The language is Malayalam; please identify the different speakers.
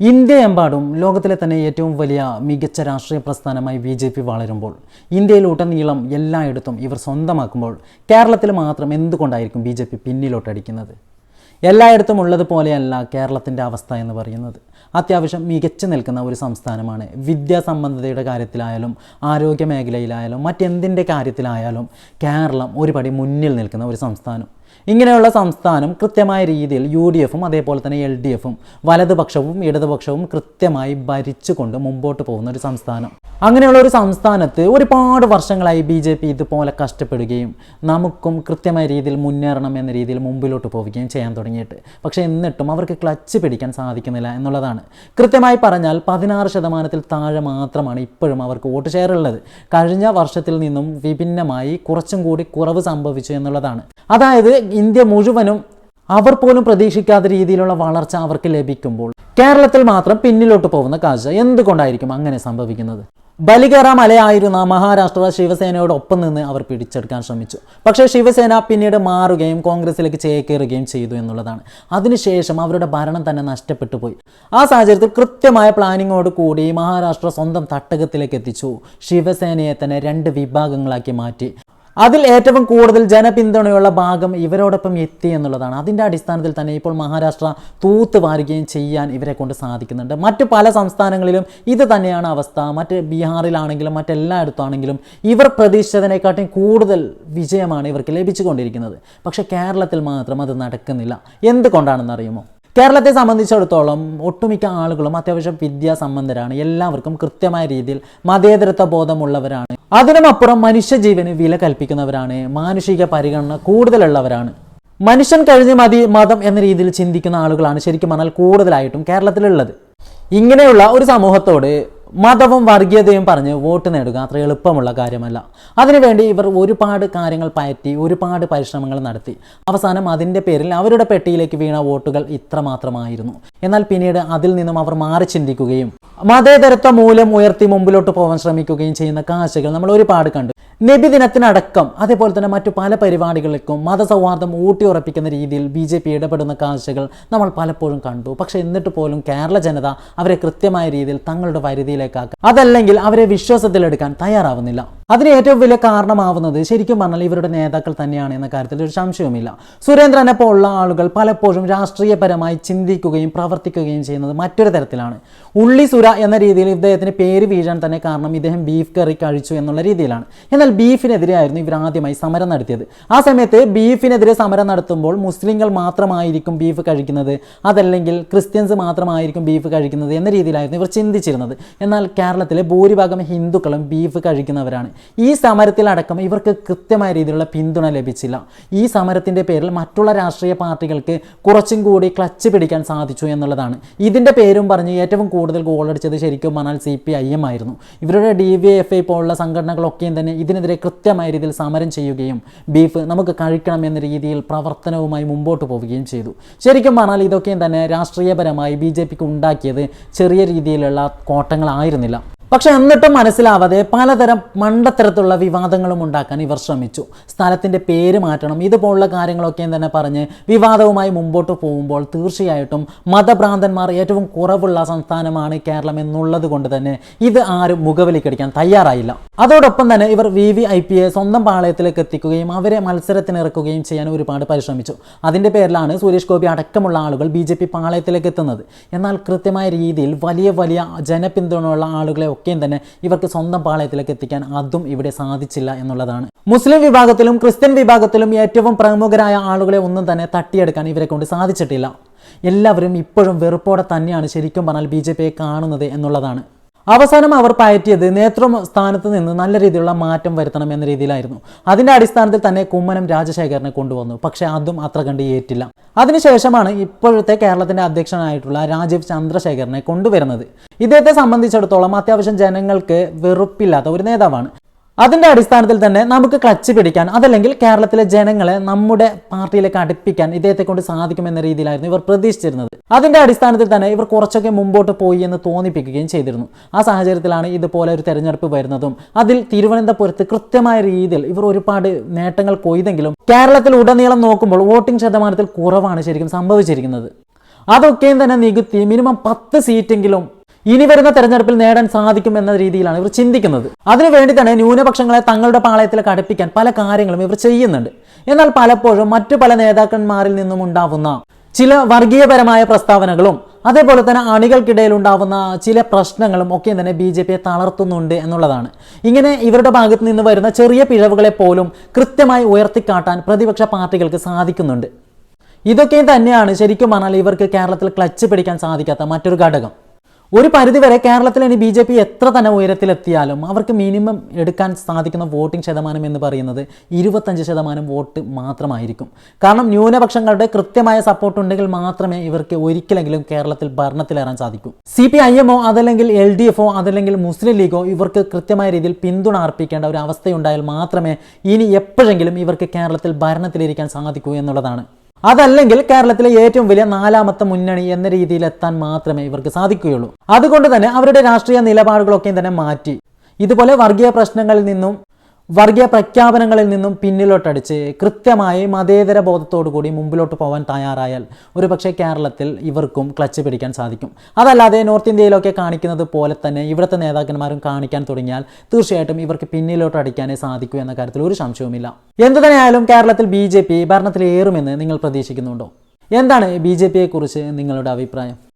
Speaker 1: ഇന്ത്യയെമ്പാടും ലോകത്തിലെ തന്നെ ഏറ്റവും വലിയ മികച്ച രാഷ്ട്രീയ പ്രസ്ഥാനമായി ബി ജെ പി വളരുമ്പോൾ ഇന്ത്യയിലുടനീളം എല്ലായിടത്തും ഇവർ സ്വന്തമാക്കുമ്പോൾ കേരളത്തിൽ മാത്രം എന്തുകൊണ്ടായിരിക്കും ബി ജെ പി പിന്നിലോട്ടടിക്കുന്നത്? എല്ലായിടത്തും ഉള്ളതുപോലെയല്ല കേരളത്തിന്റെ അവസ്ഥ എന്ന് പറയുന്നത്. അത്യാവശ്യം മികച്ചു നിൽക്കുന്ന ഒരു സംസ്ഥാനമാണ്. വിദ്യാസംബന്ധതയുടെ കാര്യത്തിലായാലും ആരോഗ്യ മേഖലയിലായാലും മറ്റെന്തിന്റെ കാര്യത്തിലായാലും കേരളം ഒരുപടി മുന്നിൽ നിൽക്കുന്ന ഒരു സംസ്ഥാനം. ഇങ്ങനെയുള്ള സംസ്ഥാനം കൃത്യമായ രീതിയിൽ യു ഡി എഫും അതേപോലെ തന്നെ എൽ ഡി എഫും വലതുപക്ഷവും ഇടതുപക്ഷവും കൃത്യമായി ഭരിച്ചുകൊണ്ട് മുമ്പോട്ട് പോകുന്ന ഒരു സംസ്ഥാനം. അങ്ങനെയുള്ള ഒരു സംസ്ഥാനത്ത് ഒരുപാട് വർഷങ്ങളായി ബി ജെ പി ഇതുപോലെ കഷ്ടപ്പെടുകയും നമുക്കും കൃത്യമായ രീതിയിൽ മുന്നേറണം എന്ന രീതിയിൽ മുമ്പിലോട്ട് പോവുകയും ചെയ്യാൻ തുടങ്ങിയിട്ട്. പക്ഷേ എന്നിട്ടും അവർക്ക് ക്ലച്ച് പിടിക്കാൻ സാധിക്കുന്നില്ല എന്നുള്ളതാണ്. കൃത്യമായി പറഞ്ഞാൽ പതിനാറ് ശതമാനത്തിൽ താഴെ മാത്രമാണ് ഇപ്പോഴും അവർക്ക് വോട്ട് ഷെയർ ഉള്ളത് കഴിഞ്ഞ വർഷത്തിൽ നിന്നും വിഭിന്നമായി കുറച്ചും കൂടി കുറവ് സംഭവിച്ചു എന്നുള്ളതാണ്. അതായത് ഇന്ത്യ മുഴുവനും അവർ പോലും പ്രതീക്ഷിക്കാത്ത രീതിയിലുള്ള വളർച്ച അവർക്ക് ലഭിക്കുമ്പോൾ കേരളത്തിൽ മാത്രം പിന്നിലോട്ട് പോകുന്ന കാഴ്ച എന്തുകൊണ്ടായിരിക്കും അങ്ങനെ സംഭവിക്കുന്നത്? ബലികേറ മലയായിരുന്ന മഹാരാഷ്ട്ര ശിവസേനയോടൊപ്പം നിന്ന് അവർ പിടിച്ചെടുക്കാൻ ശ്രമിച്ചു. പക്ഷേ ശിവസേന പിന്നീട് മാറുകയും കോൺഗ്രസിലേക്ക് ചേക്കേറുകയും ചെയ്തു എന്നുള്ളതാണ്. അതിനുശേഷം അവരുടെ ഭരണം തന്നെ നഷ്ടപ്പെട്ടു പോയി. ആ സാഹചര്യത്തിൽ കൃത്യമായ പ്ലാനിങ്ങോട് കൂടി മഹാരാഷ്ട്ര സ്വന്തം തട്ടകത്തിലേക്ക് എത്തിച്ചു. ശിവസേനയെ തന്നെ രണ്ട് വിഭാഗങ്ങളാക്കി മാറ്റി. അതിൽ ഏറ്റവും കൂടുതൽ ജനപിന്തുണയുള്ള ഭാഗം ഇവരോടൊപ്പം എത്തി എന്നുള്ളതാണ്. അതിന്റെ അടിസ്ഥാനത്തിൽ തന്നെ ഇപ്പോൾ മഹാരാഷ്ട്ര തൂത്ത് വാരുകയും ചെയ്യാൻ ഇവരെ കൊണ്ട് സാധിക്കുന്നുണ്ട്. മറ്റ് പല സംസ്ഥാനങ്ങളിലും ഇത് തന്നെയാണ് അവസ്ഥ. മറ്റ് ബീഹാറിലാണെങ്കിലും മറ്റെല്ലായിടത്താണെങ്കിലും ഇവർ പ്രതീക്ഷിച്ചതിനെക്കാട്ടും കൂടുതൽ വിജയമാണ് ഇവർക്ക് ലഭിച്ചുകൊണ്ടിരിക്കുന്നത്. പക്ഷേ കേരളത്തിൽ മാത്രം അത് നടക്കുന്നില്ല. എന്തുകൊണ്ടാണെന്ന് അറിയുമോ കേരളത്തെ സംബന്ധിച്ചിടത്തോളം ഒട്ടുമിക്ക ആളുകളും അത്യാവശ്യം വിദ്യാസമ്പന്നരാണ് എല്ലാവർക്കും കൃത്യമായ രീതിയിൽ മതേതരത്വ ബോധമുള്ളവരാണ്. അതിനുമപ്പുറം മനുഷ്യജീവന് വില കൽപ്പിക്കുന്നവരാണ്. മാനുഷിക പരിഗണന കൂടുതലുള്ളവരാണ്. മനുഷ്യൻ കഴിഞ്ഞ് മതി മതം എന്ന രീതിയിൽ ചിന്തിക്കുന്ന ആളുകളാണ് ശരിക്കും പറഞ്ഞാൽ കൂടുതലായിട്ടും കേരളത്തിലുള്ളത്. ഇങ്ങനെയുള്ള ഒരു സമൂഹത്തോട് മതവും വർഗീയതയും പറഞ്ഞ് വോട്ട് നേടുക അത്ര എളുപ്പമുള്ള കാര്യമല്ല. അതിനുവേണ്ടി ഇവർ ഒരുപാട് കാര്യങ്ങൾ പയറ്റി ഒരുപാട് പരിശ്രമങ്ങൾ നടത്തി. അവസാനം അതിന്റെ പേരിൽ അവരുടെ പെട്ടിയിലേക്ക് വീണ വോട്ടുകൾ ഇത്രമാത്രമായിരുന്നു. എന്നാൽ പിന്നീട് അതിൽ നിന്നും അവർ മാറി ചിന്തിക്കുകയും മതേതരത്വ മൂല്യം ഉയർത്തി മുമ്പിലോട്ട് പോകാൻ ശ്രമിക്കുകയും ചെയ്യുന്ന കാഴ്ചകൾ നമ്മൾ ഒരുപാട് കണ്ടു. നബിദിനത്തിനടക്കം അതേപോലെ തന്നെ മറ്റു പല പരിപാടികൾക്കും മതസൗഹാർദ്ദം ഊട്ടിയുറപ്പിക്കുന്ന രീതിയിൽ ബി ജെ പി ഇടപെടുന്ന കാഴ്ചകൾ നമ്മൾ പലപ്പോഴും കണ്ടു. പക്ഷേ എന്നിട്ട് പോലും കേരള ജനത അവരെ കൃത്യമായ രീതിയിൽ തങ്ങളുടെ പരിധിയിലേക്കാക്കുക അതല്ലെങ്കിൽ അവരെ വിശ്വാസത്തിലെടുക്കാൻ തയ്യാറാവുന്നില്ല. അതിന് ഏറ്റവും വലിയ കാരണമാവുന്നത് ശരിക്കും പറഞ്ഞാൽ ഇവരുടെ നേതാക്കൾ തന്നെയാണ് എന്ന കാര്യത്തിൽ ഒരു സംശയവുമില്ല. സുരേന്ദ്രനെ പോലുള്ള ആളുകൾ പലപ്പോഴും രാഷ്ട്രീയപരമായി ചിന്തിക്കുകയും പ്രവർത്തിക്കുകയും ചെയ്യുന്നത് മറ്റൊരു തരത്തിലാണ്. ഉള്ളി സുര എന്ന രീതിയിൽ ഇദ്ദേഹത്തിന് പേര് വീഴാൻ തന്നെ കാരണം ഇദ്ദേഹം ബീഫ് കറി കഴിച്ചു എന്നുള്ള രീതിയിലാണ്. എന്നാൽ ബീഫിനെതിരെയായിരുന്നു ഇവർ ആദ്യമായി സമരം നടത്തിയത്. ആ സമയത്ത് ബീഫിനെതിരെ സമരം നടത്തുമ്പോൾ മുസ്ലിങ്ങൾ മാത്രമായിരിക്കും ബീഫ് കഴിക്കുന്നത് അതല്ലെങ്കിൽ ക്രിസ്ത്യൻസ് മാത്രമായിരിക്കും ബീഫ് കഴിക്കുന്നത് എന്ന രീതിയിലായിരുന്നു ഇവർ ചിന്തിച്ചിരുന്നത്. എന്നാൽ കേരളത്തിലെ ഭൂരിഭാഗം ഹിന്ദുക്കളും ബീഫ് കഴിക്കുന്നവരാണ്. ഈ സമരത്തിലടക്കം ഇവർക്ക് കൃത്യമായ രീതിയിലുള്ള പിന്തുണ ലഭിച്ചില്ല. ഈ സമരത്തിന്റെ പേരിൽ മറ്റുള്ള രാഷ്ട്രീയ പാർട്ടികൾക്ക് കുറച്ചും കൂടി ക്ലച്ച് പിടിക്കാൻ സാധിച്ചു എന്നുള്ളതാണ്. ഇതിന്റെ പേരും പറഞ്ഞ് ഏറ്റവും കൂടുതൽ ഗോളടിച്ചത് ശരിക്കും പറഞ്ഞാൽ സി പി ഐ എം ആയിരുന്നു. ഇവരുടെ ഡി വി എഫ് ഐ പോലുള്ള സംഘടനകളൊക്കെയും തന്നെ ഇതിനെതിരെ കൃത്യമായ രീതിയിൽ സമരം ചെയ്യുകയും ബീഫ് നമുക്ക് കഴിക്കണം എന്ന രീതിയിൽ പ്രവർത്തനവുമായി മുമ്പോട്ട് പോവുകയും ചെയ്തു. ശരിക്കും പറഞ്ഞാൽ ഇതൊക്കെയും തന്നെ രാഷ്ട്രീയപരമായി ബി ജെ പിക്ക് ഉണ്ടാക്കിയത് ചെറിയ രീതിയിലുള്ള കോട്ടങ്ങളായിരുന്നില്ല. പക്ഷെ എന്നിട്ടും മനസ്സിലാവാതെ പലതരം മണ്ടത്തരത്തിലുള്ള വിവാദങ്ങളും ഉണ്ടാക്കാൻ ഇവർ ശ്രമിച്ചു. സ്ഥലത്തിന്റെ പേര് മാറ്റണം ഇതുപോലുള്ള കാര്യങ്ങളൊക്കെയും തന്നെ പറഞ്ഞ് വിവാദവുമായി മുമ്പോട്ട് പോകുമ്പോൾ തീർച്ചയായിട്ടും മതഭ്രാന്തന്മാർ ഏറ്റവും കുറവുള്ള സംസ്ഥാനമാണ് കേരളം എന്നുള്ളത് കൊണ്ട് തന്നെ ഇത് ആരും മുഖവിലിക്കടിക്കാൻ തയ്യാറായില്ല. അതോടൊപ്പം തന്നെ ഇവർ വി വി ഐ പിയെ സ്വന്തം പാളയത്തിലേക്ക് എത്തിക്കുകയും അവരെ മത്സരത്തിനിറക്കുകയും ചെയ്യാൻ ഒരുപാട് പരിശ്രമിച്ചു. അതിന്റെ പേരിലാണ് സുരേഷ് ഗോപി അടക്കമുള്ള ആളുകൾ ബി ജെ പി പാളയത്തിലേക്ക് എത്തുന്നത്. എന്നാൽ കൃത്യമായ രീതിയിൽ വലിയ വലിയ ജനപിന്തുണയുള്ള ആളുകളെ ഒക്കെയും തന്നെ ഇവർക്ക് സ്വന്തം പാളയത്തിലേക്ക് എത്തിക്കാൻ അതും ഇവിടെ സാധിച്ചില്ല എന്നുള്ളതാണ്. മുസ്ലിം വിഭാഗത്തിലും ക്രിസ്ത്യൻ വിഭാഗത്തിലും ഏറ്റവും പ്രമുഖരായ ആളുകളെ ഒന്നും തന്നെ തട്ടിയെടുക്കാൻ ഇവരെ കൊണ്ട് സാധിച്ചിട്ടില്ല. എല്ലാവരും ഇപ്പോഴും വെറുപ്പോടെ തന്നെയാണ് ശരിക്കും പറഞ്ഞാൽ ബി കാണുന്നത് എന്നുള്ളതാണ്. അവസാനം അവർ പയറ്റിയത് നേതൃ സ്ഥാനത്ത് നിന്ന് നല്ല രീതിയിലുള്ള മാറ്റം വരുത്തണം എന്ന രീതിയിലായിരുന്നു. അതിന്റെ അടിസ്ഥാനത്തിൽ തന്നെ കുമ്മനം രാജശേഖരനെ കൊണ്ടുവന്നു. പക്ഷേ അതും അത്ര കണ്ട് ഏറ്റില്ല. അതിനുശേഷമാണ് ഇപ്പോഴത്തെ കേരളത്തിന്റെ അധ്യക്ഷനായിട്ടുള്ള രാജീവ് ചന്ദ്രശേഖരനെ കൊണ്ടുവരുന്നത്. ഇദ്ദേഹത്തെ സംബന്ധിച്ചിടത്തോളം അത്യാവശ്യം ജനങ്ങൾക്ക് വെറുപ്പില്ലാത്ത ഒരു നേതാവാണ്. അതിന്റെ അടിസ്ഥാനത്തിൽ തന്നെ നമുക്ക് ക്ലച്ച് പിടിക്കാൻ അതല്ലെങ്കിൽ കേരളത്തിലെ ജനങ്ങളെ നമ്മുടെ പാർട്ടിയിലേക്ക് അടുപ്പിക്കാൻ ഇദ്ദേഹത്തെ കൊണ്ട് സാധിക്കുമെന്ന രീതിയിലായിരുന്നു ഇവർ പ്രതീക്ഷിച്ചിരുന്നത്. അതിന്റെ അടിസ്ഥാനത്തിൽ തന്നെ ഇവർ കുറച്ചൊക്കെ മുമ്പോട്ട് പോയി എന്ന് തോന്നിപ്പിക്കുകയും ചെയ്തിരുന്നു. ആ സാഹചര്യത്തിലാണ് ഇതുപോലെ ഒരു തെരഞ്ഞെടുപ്പ് വരുന്നതും. അതിൽ തിരുവനന്തപുരത്ത് കൃത്യമായ രീതിയിൽ ഇവർ ഒരുപാട് നേട്ടങ്ങൾ കൊയ്തെങ്കിലും കേരളത്തിൽ ഉടനീളം നോക്കുമ്പോൾ വോട്ടിംഗ് ശതമാനത്തിൽ കുറവാണ് ശരിക്കും സംഭവിച്ചിരിക്കുന്നത്. അതൊക്കെയും തന്നെ നികുത്തി മിനിമം പത്ത് സീറ്റെങ്കിലും ഇനി വരുന്ന തെരഞ്ഞെടുപ്പിൽ നേടാൻ സാധിക്കും എന്ന രീതിയിലാണ് ഇവർ ചിന്തിക്കുന്നത്. അതിനുവേണ്ടി തന്നെ ന്യൂനപക്ഷങ്ങളെ തങ്ങളുടെ പാളയത്തിൽ അടുപ്പിക്കാൻ പല കാര്യങ്ങളും ഇവർ ചെയ്യുന്നുണ്ട്. എന്നാൽ പലപ്പോഴും മറ്റു പല നേതാക്കന്മാരിൽ നിന്നും ഉണ്ടാവുന്ന ചില വർഗീയപരമായ പ്രസ്താവനകളും അതേപോലെ തന്നെ അണികൾക്കിടയിൽ ഉണ്ടാവുന്ന ചില പ്രശ്നങ്ങളും ഒക്കെ തന്നെ ബി ജെ പിയെ തളർത്തുന്നുണ്ട് എന്നുള്ളതാണ്. ഇങ്ങനെ ഇവരുടെ ഭാഗത്ത് നിന്ന് വരുന്ന ചെറിയ പിഴവുകളെ പോലും കൃത്യമായി ഉയർത്തിക്കാട്ടാൻ പ്രതിപക്ഷ പാർട്ടികൾക്ക് സാധിക്കുന്നുണ്ട്. ഇതൊക്കെ തന്നെയാണ് ശരിക്കും പറഞ്ഞാൽ ഇവർക്ക് കേരളത്തിൽ ക്ലച്ച് പിടിക്കാൻ സാധിക്കാത്ത മറ്റൊരു ഘടകം. ഒരു പരിധിവരെ കേരളത്തിൽ ഇനി ബി ജെ പി എത്ര തന്നെ ഉയരത്തിലെത്തിയാലും അവർക്ക് മിനിമം എടുക്കാൻ സാധിക്കുന്ന വോട്ടിംഗ് ശതമാനം എന്ന് പറയുന്നത് ഇരുപത്തഞ്ച് ശതമാനം വോട്ട് മാത്രമായിരിക്കും. കാരണം ന്യൂനപക്ഷങ്ങളുടെ കൃത്യമായ സപ്പോർട്ട് ഉണ്ടെങ്കിൽ മാത്രമേ ഇവർക്ക് ഒരിക്കലെങ്കിലും കേരളത്തിൽ ഭരണത്തിലേറാൻ സാധിക്കൂ. സി പി ഐ എമ്മോ അതല്ലെങ്കിൽ എൽ ഡി എഫോ അതല്ലെങ്കിൽ മുസ്ലിം ലീഗോ ഇവർക്ക് കൃത്യമായ രീതിയിൽ പിന്തുണ അർപ്പിക്കേണ്ട ഒരു അവസ്ഥയുണ്ടായാൽ മാത്രമേ ഇനി എപ്പോഴെങ്കിലും ഇവർക്ക് കേരളത്തിൽ ഭരണത്തിലിരിക്കാൻ സാധിക്കൂ എന്നുള്ളതാണ്. അതല്ലെങ്കിൽ കേരളത്തിലെ ഏറ്റവും വലിയ നാലാമത്തെ മുന്നണി എന്ന രീതിയിൽ എത്താൻ മാത്രമേ ഇവർക്ക് സാധിക്കുകയുള്ളൂ. അതുകൊണ്ട് തന്നെ അവരുടെ രാഷ്ട്രീയ നിലപാടുകളൊക്കെ തന്നെ മാറ്റി. ഇതുപോലെ വർഗീയ പ്രശ്നങ്ങളിൽ നിന്നും വർഗീയ പ്രഖ്യാപനങ്ങളിൽ നിന്നും പിന്നിലോട്ടടിച്ച് കൃത്യമായി മതേതര ബോധത്തോടു കൂടി മുമ്പിലോട്ട് പോകാൻ തയ്യാറായാൽ ഒരുപക്ഷെ കേരളത്തിൽ ഇവർക്കും ക്ലച്ച് പിടിക്കാൻ സാധിക്കും. അതല്ലാതെ നോർത്ത് ഇന്ത്യയിലൊക്കെ കാണിക്കുന്നത് പോലെ തന്നെ ഇവിടുത്തെ നേതാക്കന്മാരും കാണിക്കാൻ തുടങ്ങിയാൽ തീർച്ചയായിട്ടും ഇവർക്ക് പിന്നിലോട്ട് അടിക്കാനേ സാധിക്കൂ എന്ന കാര്യത്തിൽ ഒരു സംശയവുമില്ല. എന്തു തന്നെയായാലും കേരളത്തിൽ ബി ജെ പി ഭരണത്തിലേറുമെന്ന് നിങ്ങൾ പ്രതീക്ഷിക്കുന്നുണ്ടോ? എന്താണ് ബി ജെ പിയെക്കുറിച്ച് നിങ്ങളുടെ അഭിപ്രായം?